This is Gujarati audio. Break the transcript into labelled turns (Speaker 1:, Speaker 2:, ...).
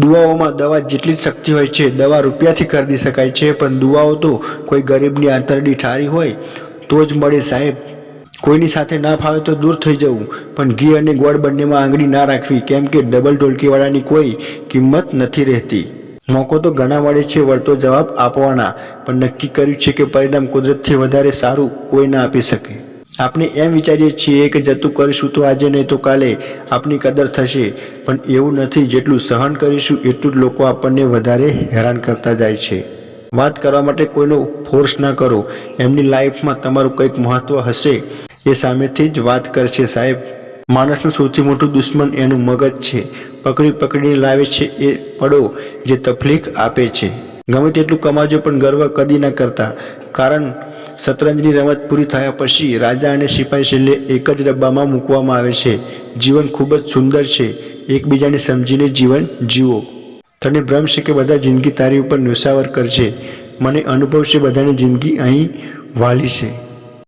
Speaker 1: દુઆઓમાં દવા જેટલી જ શક્તિ હોય છે, દવા રૂપિયાથી ખરીદી શકાય છે, પણ દુઆઓ તો કોઈ ગરીબની આંતરડી ઠારી હોય, તો જ મળે સાહેબ. કોઈની સાથે ના ફાવે તો દૂર થઈ જવું, પણ ઘી અને ગોળ બંનેમાં આંગળી ના રાખવી, કેમ કે ડબલ ઢોલકીવાળાની કોઈ કિંમત નથી રહેતી. મોકો તો ઘણા મળે છે, વળતો જવાબ આપવાના, પણ નક્કી કર્યું છે કે પરિણામ કુદરતથી વધારે સારું કોઈ ના આપી શકે. આપણે એમ વિચારીએ છીએ કે જતું કરીશું તો આજે નહીં તો કાલે આપની કદર થશે. પણ એવું નથી, જેટલું સહન કરીશું એટલું જ લોકો આપણને વધારે હેરાન કરતા જાય છે. વાત કરવા માટે કોઈનો ફોર્સ ના કરો. એમની લાઈફમાં તમારું કંઈક મહત્ત્વ હશે એ સામેથી જ વાત કરશે સાહેબ. માણસનું સૌથી મોટું દુશ્મન એનું મગજ છે. પકડી પકડીને લાવે છે એ પડો જે તકલીફ આપે છે. ગમે તેટલું કમાજો, પણ ગર્વ કદી ન કરતા. કારણ શતરંજની રમત પૂરી થયા પછી રાજા અને સિપાઈ છેલ્લે એક જ ડબ્બામાં મૂકવામાં આવે છે. જીવન ખૂબ જ સુંદર છે. એકબીજાને સમજીને જીવન જીવો. તને ભ્રમ છે કે બધા જિંદગી તારી ઉપર નુસાવર કરશે. મને અનુભવ છે બધાની જિંદગી અહીં વાલી છે.